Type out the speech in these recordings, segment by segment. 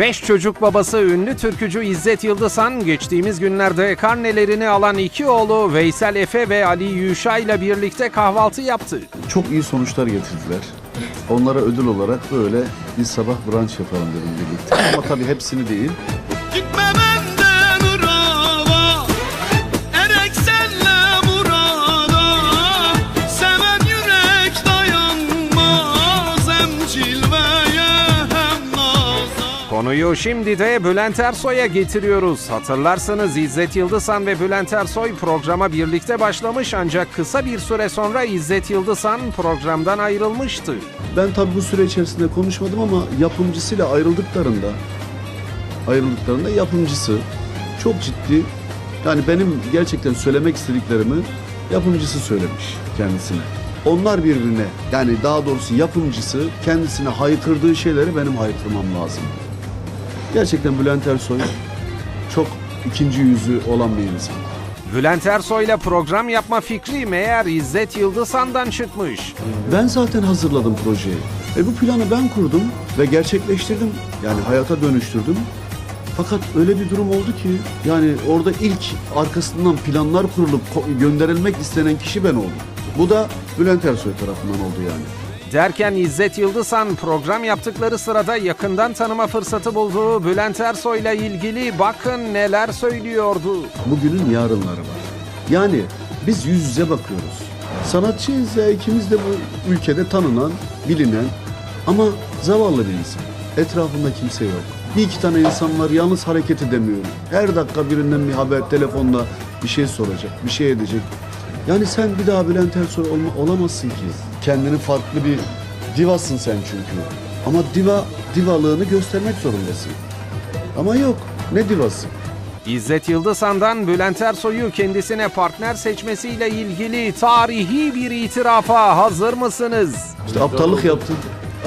Beş çocuk babası ünlü türkücü İzzet Yıldızhan geçtiğimiz günlerde karnelerini alan iki oğlu Veysel Efe ve Ali Yuşa ile birlikte kahvaltı yaptı. Çok iyi sonuçlar getirdiler. Onlara ödül olarak böyle bir sabah brunch yapalım dedim birlikte. Ama tabii hepsini değil. Gitme Konuyu şimdi de Bülent Ersoy'a getiriyoruz. Hatırlarsanız İzzet Yıldızhan ve Bülent Ersoy programa birlikte başlamış ancak kısa bir süre sonra İzzet Yıldızhan programdan ayrılmıştı. Ben tabii bu süre içerisinde konuşmadım ama yapımcısıyla ayrıldıklarında ayrıldıklarında yapımcısı çok ciddi yani benim gerçekten söylemek istediklerimi yapımcısı söylemiş kendisine. Onlar birbirine yani daha doğrusu yapımcısı kendisine haykırdığı şeyleri benim haykırmam lazım. Gerçekten Bülent Ersoy çok ikinci yüzü olan bir insan. Bülent Ersoy'la program yapma fikri meğer İzzet Yıldızhan'dan çıkmış. Ben zaten hazırladım projeyi. E bu planı ben kurdum ve gerçekleştirdim. Yani hayata dönüştürdüm. Fakat öyle bir durum oldu ki yani orada ilk arkasından planlar kurulup ko- gönderilmek istenen kişi ben oldum. Bu da Bülent Ersoy tarafından oldu yani. Derken İzzet Yıldızhan program yaptıkları sırada yakından tanıma fırsatı bulduğu Bülent Ersoy'la ilgili bakın neler söylüyordu. Bugünün yarınları var. Yani biz yüz yüze bakıyoruz. Sanatçıyız ya ikimiz de bu ülkede tanınan, bilinen ama zavallı bir insan. Etrafında kimse yok. Bir iki tane insan var yalnız hareket edemiyor. Her dakika birinden bir haber, telefonda bir şey soracak, bir şey edecek. Yani sen bir daha Bülent Ersoy olma, olamazsın ki. Kendini farklı bir divasın sen çünkü. Ama diva, divalığını göstermek zorundasın. Ama yok. Ne divası? İzzet Yıldızhan'dan Bülent Ersoy'u kendisine partner seçmesiyle ilgili tarihi bir itirafa hazır mısınız? İşte aptallık yaptım.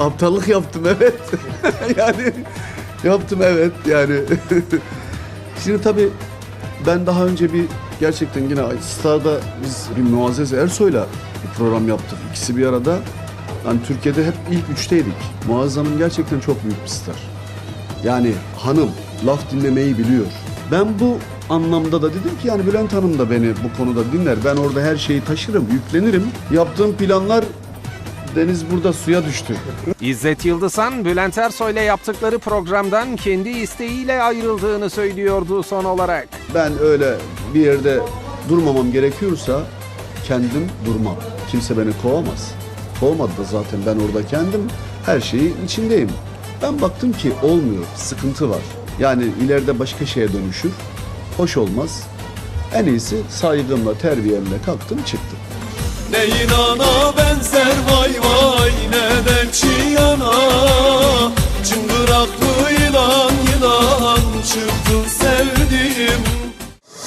Aptallık yaptım evet. yani yaptım evet yani. Şimdi tabii ben daha önce bir gerçekten yine Star'da biz bir Muazzez Ersoy'la bir program yaptık. İkisi bir arada. Yani Türkiye'de hep ilk üçteydik. Muazzez Hanım gerçekten çok büyük bir star. Yani hanım laf dinlemeyi biliyor. Ben bu anlamda da dedim ki yani Bülent Hanım da beni bu konuda dinler. Ben orada her şeyi taşırım, yüklenirim. Yaptığım planlar deniz burada suya düştü. İzzet Yıldızhan, Bülent Ersoy'la yaptıkları programdan kendi isteğiyle ayrıldığını söylüyordu son olarak. Ben öyle bir yerde durmamam gerekiyorsa kendim durmam. Kimse beni kovamaz. Kovmadı da zaten ben orada kendim her şeyin içindeyim. Ben baktım ki olmuyor, sıkıntı var. Yani ileride başka şeye dönüşür. Hoş olmaz. En iyisi saygımla, terbiyemle kalktım çıktım. Ne inana benzer vay vay Ne de çiyana